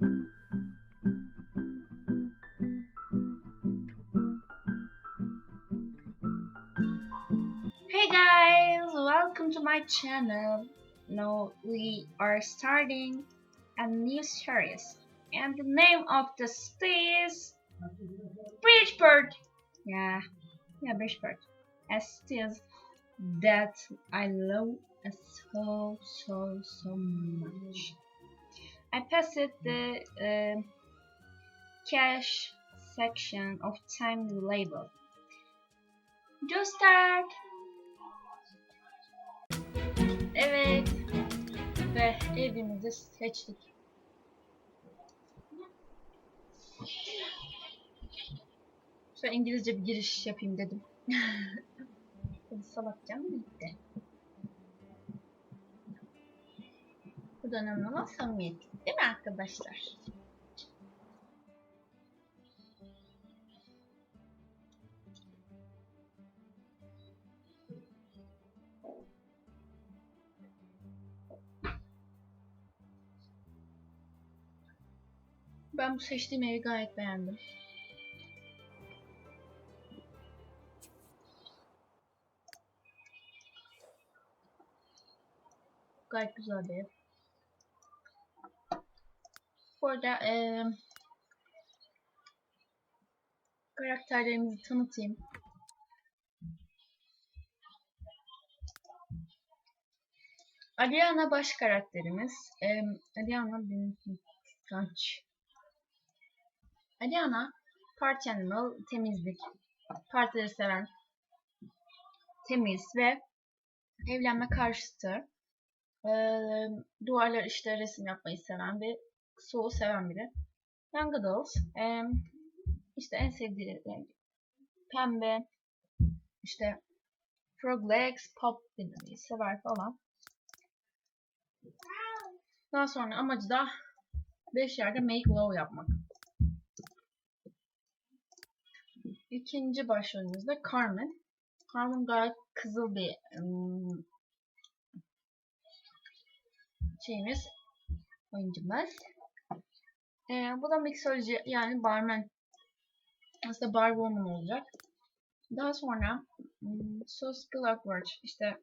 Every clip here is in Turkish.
Hey guys, welcome to my channel. Now we are starting a new series, and the name of the is Bridgeport. Yeah, yeah, Bridgeport. As it is that I love so so so much. I passed the uh, cash section of time label. Do start. Evet. Ve evimizi seçtik. Şöyle İngilizce bir giriş yapayım dedim. Tabii salak canım gitti. Bu da önemli olan samimiyet. Değil mi arkadaşlar? Ben bu seçtiğim evi gayet beğendim. Gayet güzel bir ev. Arada eee karakterlerimizi tanıtayım. Ariana baş karakterimiz. Eee Ariana benim kıskanç. Ariana party animal, temizlik, partileri seven, temiz ve evlenme karşıtı. Eee duvarlar işte resim yapmayı seven ve soğuğu seven biri. Young Adult. eee, işte en sevdiği renk pembe. işte Frog Legs, pop dinlemeyi sever falan. Daha sonra amacı da 5 yerde make love yapmak. İkinci başrolümüz de Carmen. Carmen gayet kızıl bir ım, şeyimiz, oyuncumuz. Ee, bu da mixoloji yani barman. Aslında bar woman olacak. Daha sonra ım, social awkward işte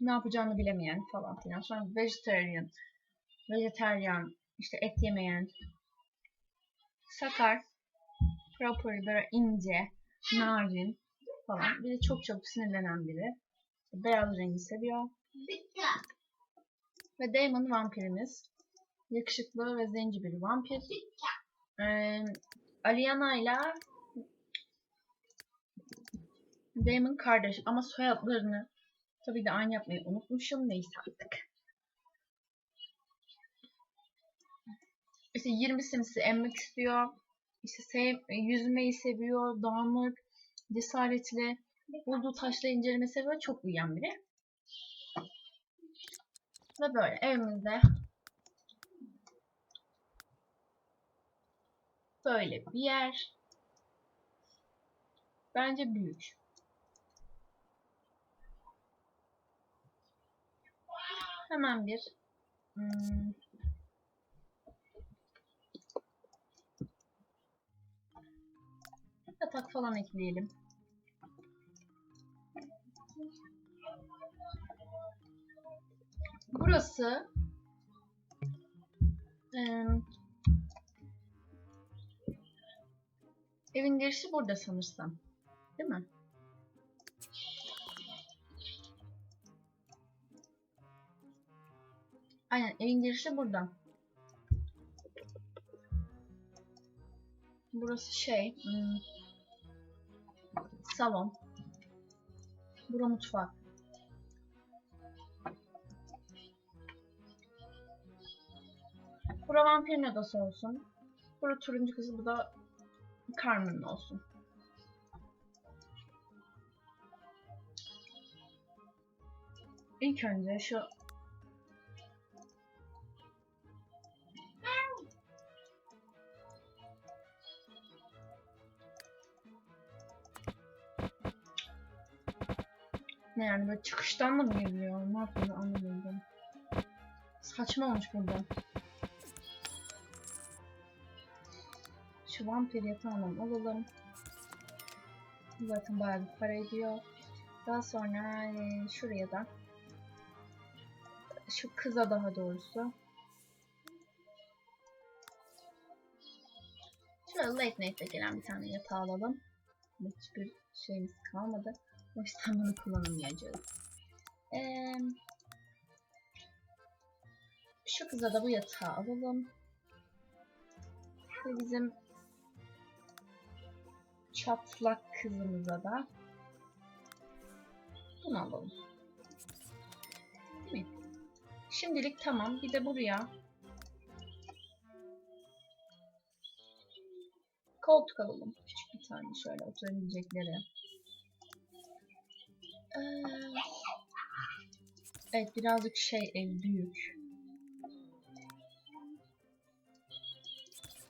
ne yapacağını bilemeyen falan filan. Sonra vegetarian, vegetarian, işte et yemeyen, sakar, proper böyle ince, narin falan. Bir de çok çok sinirlenen biri. Beyaz rengi seviyor. Ve Damon vampirimiz. Yakışıklı ve zenci bir vampir. Ee, Aliana ile Damon kardeş ama soyadlarını tabii de aynı yapmayı unutmuşum. Neyse artık. İşte 20 sinisi emmek istiyor. İşte sev, yüzmeyi seviyor. Dağınık, cesaretli. Bulduğu taşla inceleme seviyor. Çok uyuyan biri. Ve böyle evimizde böyle bir yer. Bence büyük. Hemen bir hmm, yatak falan ekleyelim. Burası evin girişi burada sanırsam. Değil mi? Aynen evin girişi burada. Burası şey hmm, salon. Bura mutfak. Bura vampirin odası olsun. Bura turuncu kızı, bu da Carmen'in olsun. İlk önce şu Ne yani böyle çıkıştan mı geliyor? Ne yapıyor anlamadım. Saçma olmuş burada. Şu vampir yatağından alalım. Zaten bayağı bir para ediyor. Daha sonra e, şuraya da şu kıza daha doğrusu Şöyle late night'te gelen bir tane yatağı alalım. Hiçbir şeyimiz kalmadı. O yüzden bunu kullanamayacağız. Ee, şu kıza da bu yatağı alalım. Ve bizim çatlak kızımıza da bunu alalım. Değil mi? Şimdilik tamam. Bir de buraya koltuk alalım. Küçük bir tane şöyle oturabilecekleri. Ee, evet birazcık şey ev büyük.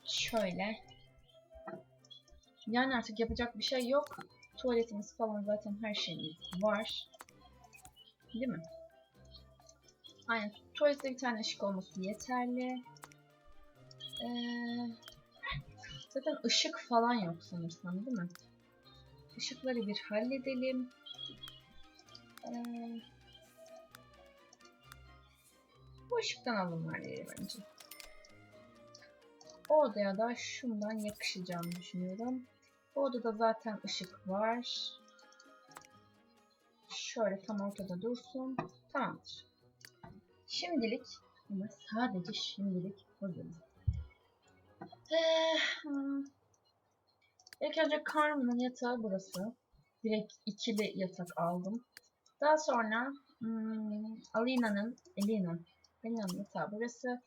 Şöyle. Yani artık yapacak bir şey yok. Tuvaletimiz falan zaten her şeyimiz var. Değil mi? Aynen. Tuvalette bir tane ışık olması yeterli. Ee, zaten ışık falan yok sanırsam değil mi? Işıkları bir halledelim. Ee, bu ışıktan alın her yeri bence. O odaya da şundan yakışacağını düşünüyorum. Bu odada zaten ışık var. Şöyle tam ortada dursun. Tamamdır. Şimdilik ama sadece şimdilik hazırız. Ee, hmm. İlk önce Carmen'ın yatağı burası. Direkt ikili yatak aldım. Daha sonra hmm, Alina'nın Elina, Elina'nın yatağı burası.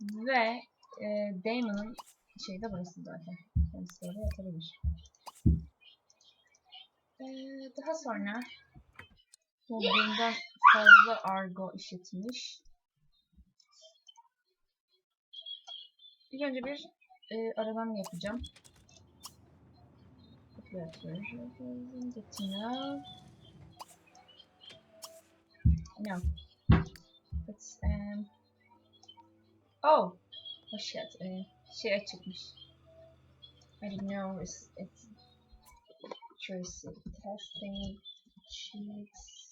Ve e, Damon'ın şeyi de burası zaten. Kendisi orada yatabilir. Ee, daha sonra Olduğundan fazla argo işitmiş. İlk önce bir e, arabam yapacağım. No. It's um. Oh. Oh shit. Uh, She actually. I don't know it's, it's trace testing cheats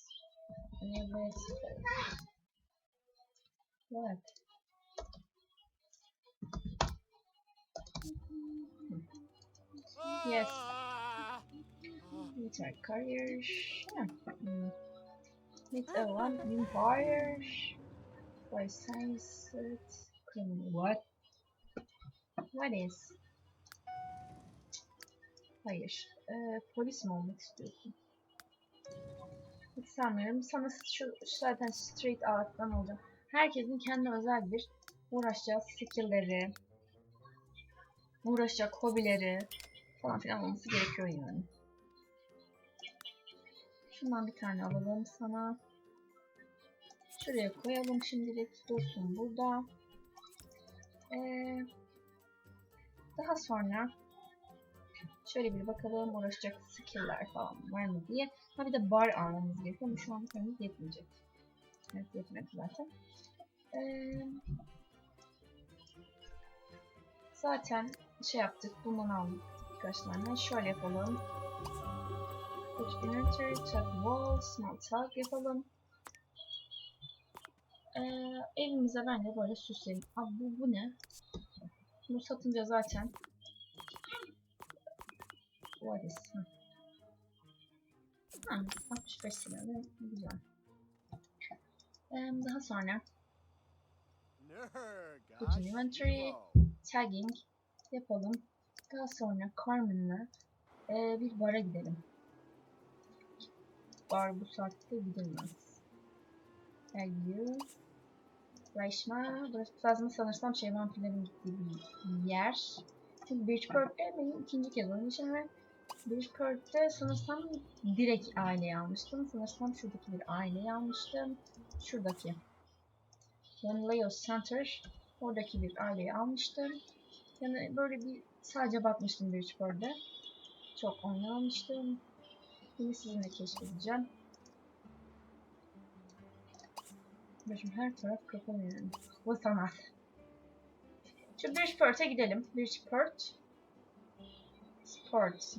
what? Hmm. Yes. It's our courier. Yeah. Mm. It's a one empires Why science. What? İs? Hayır. Ee, polis mi olmak istiyorsun? Hiç sanmıyorum. Sana şu zaten straight out'tan olacak. Herkesin kendi özel bir uğraşacağı skill'leri, uğraşacak hobileri falan filan olması gerekiyor yani. Şundan bir tane alalım sana. Şuraya koyalım şimdilik. Dursun burada. Ee, daha sonra şöyle bir bakalım uğraşacak skill'ler falan var mı diye. Ha bir de bar almamız gerekiyor ama şu an henüz yetmeyecek. Evet yetmedi zaten. Ee, zaten şey yaptık. Bundan aldık birkaç tane. Şöyle yapalım. Put inventory, check wall, small talk yapalım. Ee, evimize bence böyle süsleyelim. Abi bu, bu ne? Bunu satınca zaten What is? Ha. Ha, 65 lira. Güzel. Ee, daha sonra in inventory, tagging yapalım. Daha sonra Carmen'la e, bir bara gidelim. Bar bu saatte gidilmez. Tag you. Rayşma. Burası plazma sanırsam şey vampirlerin gittiği bir yer. Çünkü Bridgeport'te benim ikinci kez oynayacağım ve Bridgeport'te sanırsam direkt aileyi almıştım. Sanırsam şuradaki bir aileyi almıştım. Şuradaki. Leo Center. Oradaki bir aileyi almıştım. Yani böyle bir sadece bakmıştım Bridgeport'ta. Çok oynamamıştım. Yine sizinle keşfedeceğim. Başım her taraf kapalı yani. Bu sanat. Şu Bridgeport'a gidelim. Bridgeport. Sports?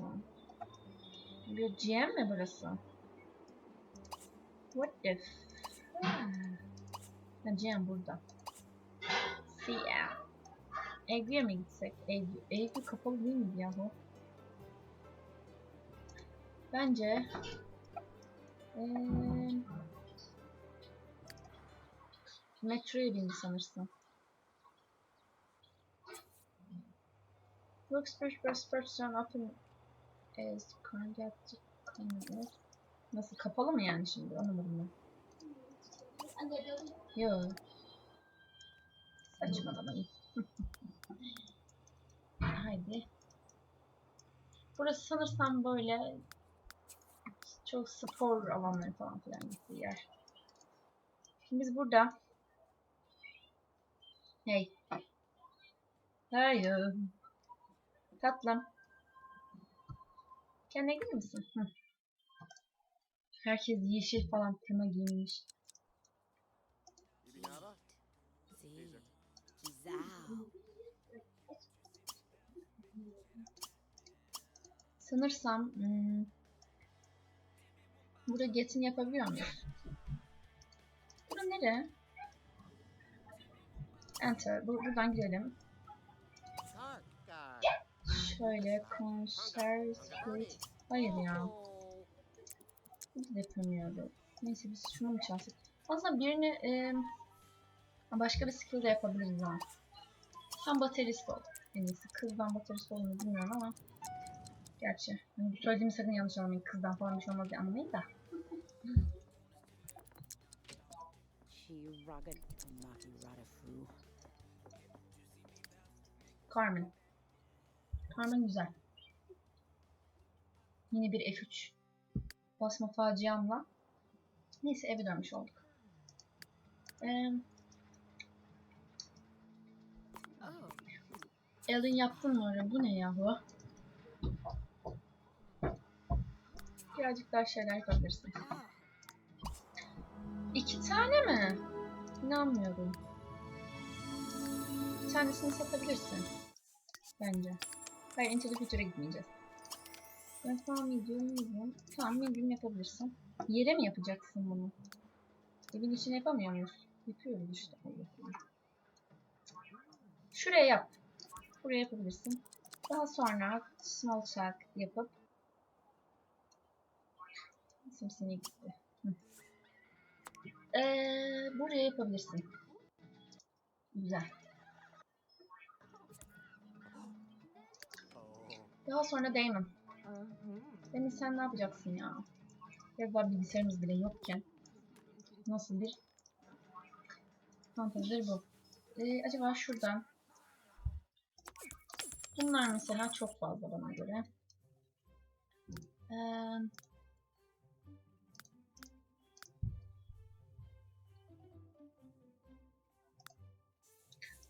Bir GM mi burası? What the f... Ha, GM burada. CM. Egg'e mi gitsek? Egg, Egg kapalı değil miydi yahu? Bence... Eee... Metroya bindi sanırsam. Workspace Person Open as Contact Connect. Nasıl kapalı mı yani şimdi? Anlamadım ben. Yo. Saçmalamayın. Haydi. Burası sanırsam böyle çok spor alanları falan filan gittiği yer. Şimdi biz burada Hey. Hayır. Tatlım. Kendine gelir misin? Hı. Herkes yeşil falan tema. Kizao. Sanırsam hmm, burada get'in yapabiliyor muyuz? Bura nere? Enter. Bu, buradan girelim. Şöyle konser split. Hayır ya. Biz. Neyse biz şunu mu çalsak? Aslında birini e, başka bir skill de yapabiliriz ha. Sen baterist ol. En iyisi. Kızdan baterist olduğunu bilmiyorum ama. Gerçi. Hani söylediğimi sakın yanlış anlamayın. Kızdan falan bir şey olmaz diye anlamayın da. Carmen. Carmen güzel. Yine bir F3. Basma faciamla. Neyse eve dönmüş olduk. Ee. Ellen yaptın mı oraya? Bu ne yahu? Birazcık daha şeyler yapabilirsin. İki tane mi? İnanmıyorum. Bir satabilirsin. Bence. Hayır, Into the Future'a gitmeyeceğiz. Ben tamam medium, medium. Tamam medium yapabilirsin. Yere mi yapacaksın bunu? Evin içine yapamıyor muyuz? Yapıyoruz işte. Şuraya yap. Buraya yapabilirsin. Daha sonra small talk yapıp Simsine gitti. Ee, buraya yapabilirsin. Güzel. Daha sonra Damon. Damon sen ne yapacaksın ya? Daha bilgisayarımız bile yokken. Nasıl bir fantezidir bu? Ee, acaba şuradan Bunlar mesela çok fazla bana göre. Ee,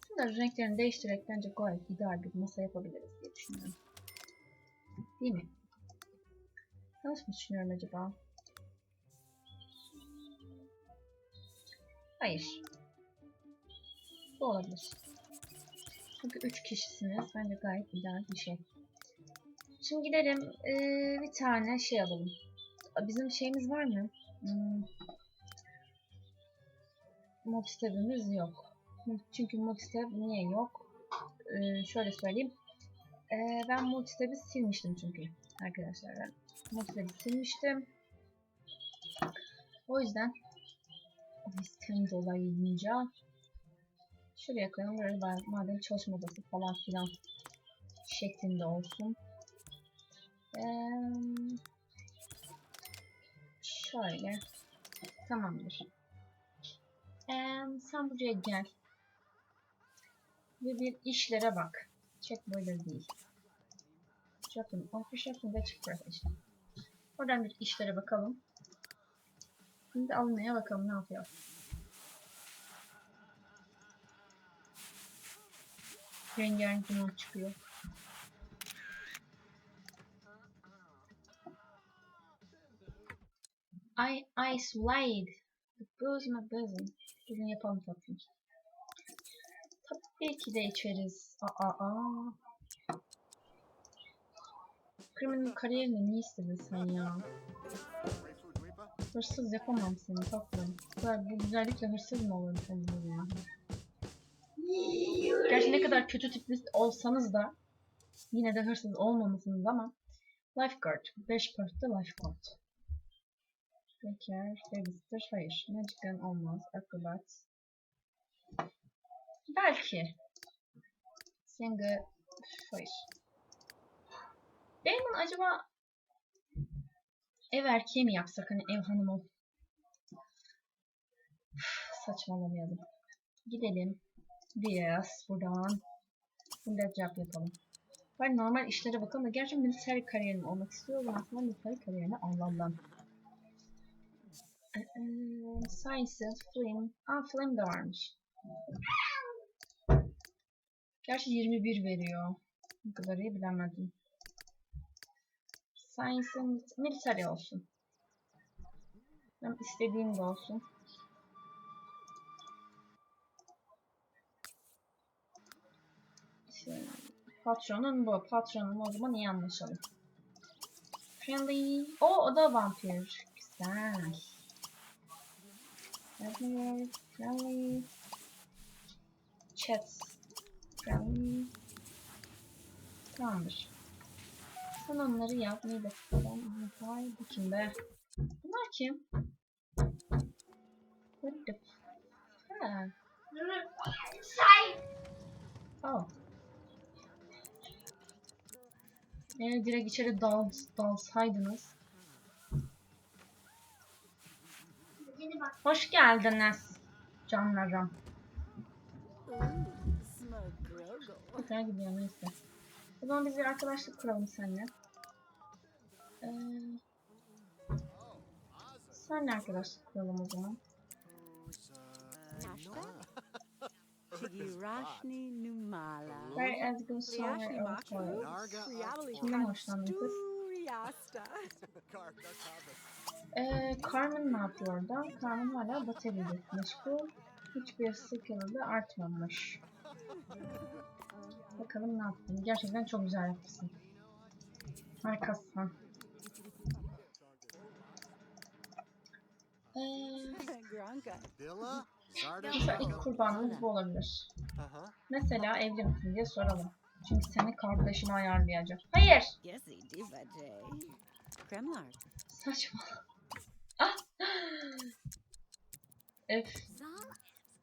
Bunların renklerini değiştirerek bence gayet ideal bir masa yapabiliriz diye düşünüyorum. Değil mi? Yanlış mı düşünüyorum acaba? Hayır. Bu olabilir. Çünkü 3 kişisiniz. Bence gayet ideal bir şey. Şimdi gidelim eee, bir tane şey alalım. Bizim şeyimiz var mı? Hmm. Mob yok. Çünkü multitab niye yok? Ee, şöyle söyleyeyim. Ee, ben multitab'i silmiştim çünkü arkadaşlar. Ben multitab'i silmiştim. O yüzden o sistem dolayınca şuraya koyalım. Ben- madem çalışma odası falan filan şeklinde olsun. Ee, şöyle. Tamamdır. Ee, sen buraya gel. Ve bir işlere bak. Check böyle değil. Office shopping ve check profession. Oradan bir işlere bakalım. Şimdi almaya bakalım ne yapıyor. Rengarenk duman çıkıyor. I, I slide. Booze my bosom. Bugün yapalım tatlım. Tabii ki de içeriz. Aa, aa. Criminal kariyerini niye istedin sen ya? Hırsız yapamam seni tatlım. Bu kadar bu güzellikle hırsız mı olur sence ya? Gerçi ne kadar kötü tipli olsanız da yine de hırsız olmamışsınız ama Lifeguard. 5 kartta lifeguard. Beker, Babysitter, hayır. Magic Gun olmaz. Acrobat. Belki. Singer, hayır. Damon acaba ev erkeği mi yapsak hani ev hanımı? Saçmalamayalım. Gidelim. Biraz buradan. Şimdi cevap yapalım. Ben normal işlere bakalım da gerçi military kariyerim olmak istiyorum aslında military kariyerine Allah'ım. Ee, Sciences, Flame. Aa Flame de varmış. Gerçi 21 veriyor. Bu kadar iyi bilemedim. Science'ın military olsun. Hem istediğim de olsun. Patronun bu. Patronum o zaman iyi anlaşalım. Friendly. O o da vampir. Güzel. Friendly. Friendly. Chat. Friendly. Tamamdır. Sen onları yap. Neydi? Ben Vay bu kim be? Bunlar kim? What the Ha. Oh. Eğer direkt içeri dal, dalsaydınız. Hoş geldiniz canlarım. Güzel gidiyor neyse. O zaman biz bir arkadaşlık kuralım seninle. Ee, senle arkadaşlık kuralım o zaman. Tigirashni numala. Very as good Kimden hoşlandın kız? Ee, Carmen ne yapıyor orada? Carmen hala bataryayla meşgul. Hiçbir skill'ı da artmamış. Bakalım ne yaptın. Gerçekten çok güzel yapmışsın. Harikasın. Mesela ilk kurbanımız bu olabilir. Mesela evli misin diye soralım. Çünkü seni kardeşime ayarlayacak. Hayır! Saçma. Ah! Öf.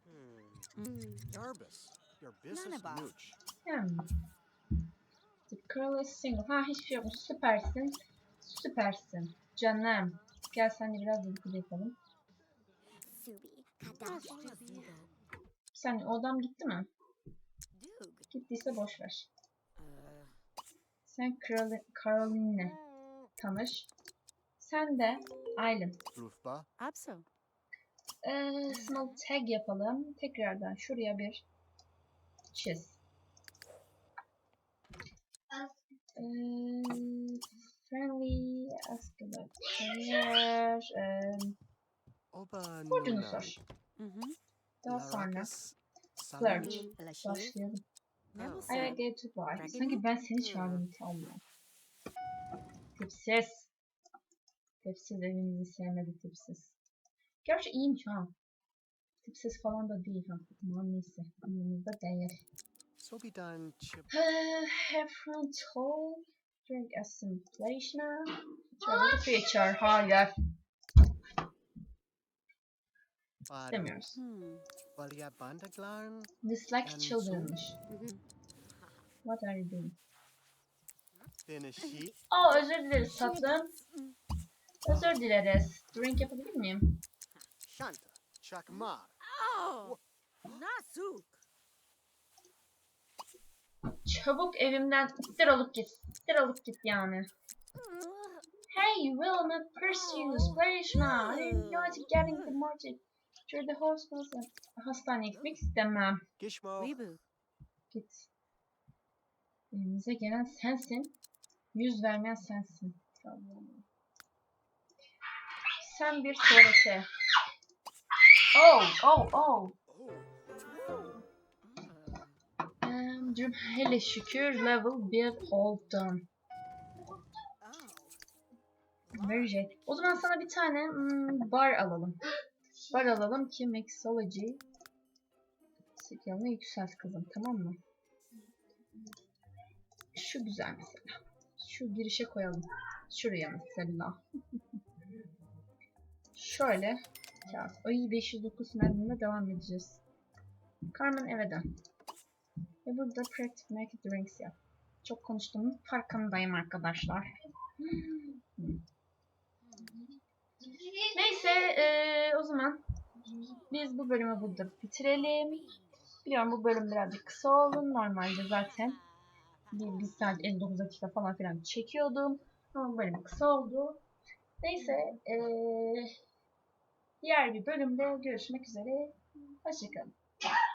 Hmm. Mm. Yarbus. Your business Nanaba. Nooch. Hmm. The girl is single. Ha hiçbir şey yokmuş. Süpersin. Süpersin. Canım. Gel sen de biraz dedikodu yapalım. Sen o adam gitti mi? Gittiyse boş ver. Sen Carol Caroline'le tanış. Sen de Aylin. Ee, small tag yapalım. Tekrardan şuraya bir çiz. Ee, friendly, askıda career, ee, Oba Burcunu sor. Mhm. Daha sonra. Flirt. Lashi. başlayalım. I get to buy. Sanki ben seni çağırdım tamam. Tipsiz. Tipsiz evimizi sevmedi tipsiz. Gerçi iyiymiş ha. Tipsiz falan da değil ha. Aman neyse. Umurumda değil. Sobidan chip. Heffron told drink assimilation. Travel the future. Hayır. İstemiyoruz. Hmm. Dislike children'mış. Mhm. What are you doing? Aa özür dileriz tatlım. Özür dileriz. Drink yapabilir miyim? Shanta. Chakma. Oh! Nasuk. Çabuk evimden ittir olup git. İttir olup git yani. Hey, Wilma Perseus, Flashma. I didn't know to getting the market. You're the hospital. Hastaneye gitmek istemem. Gishmo. Weebu. Git. Evimize gelen sensin. Yüz vermeyen sensin. Sen bir tuvalete. Oh, oh, oh. Diyorum, hele şükür level 1 oldum. J. O zaman sana bir tane hmm, bar alalım. Bar alalım ki Mixology skill'ını yükselt kızım tamam mı? Şu güzel mesela. Şu girişe koyalım. Şuraya mesela. Şöyle. Kağıt. Ay 509 mermine devam edeceğiz. Carmen eve dön. Ve burada Practice Market Drinks yap. Çok konuştuğumun farkındayım arkadaşlar. Neyse eee, o zaman biz bu bölümü burada bitirelim. Biliyorum bu bölüm birazcık kısa oldu. Normalde zaten bir, bir saat 59 dakika falan filan çekiyordum. Ama bu bölüm kısa oldu. Neyse eee, diğer bir bölümde görüşmek üzere. Hoşçakalın.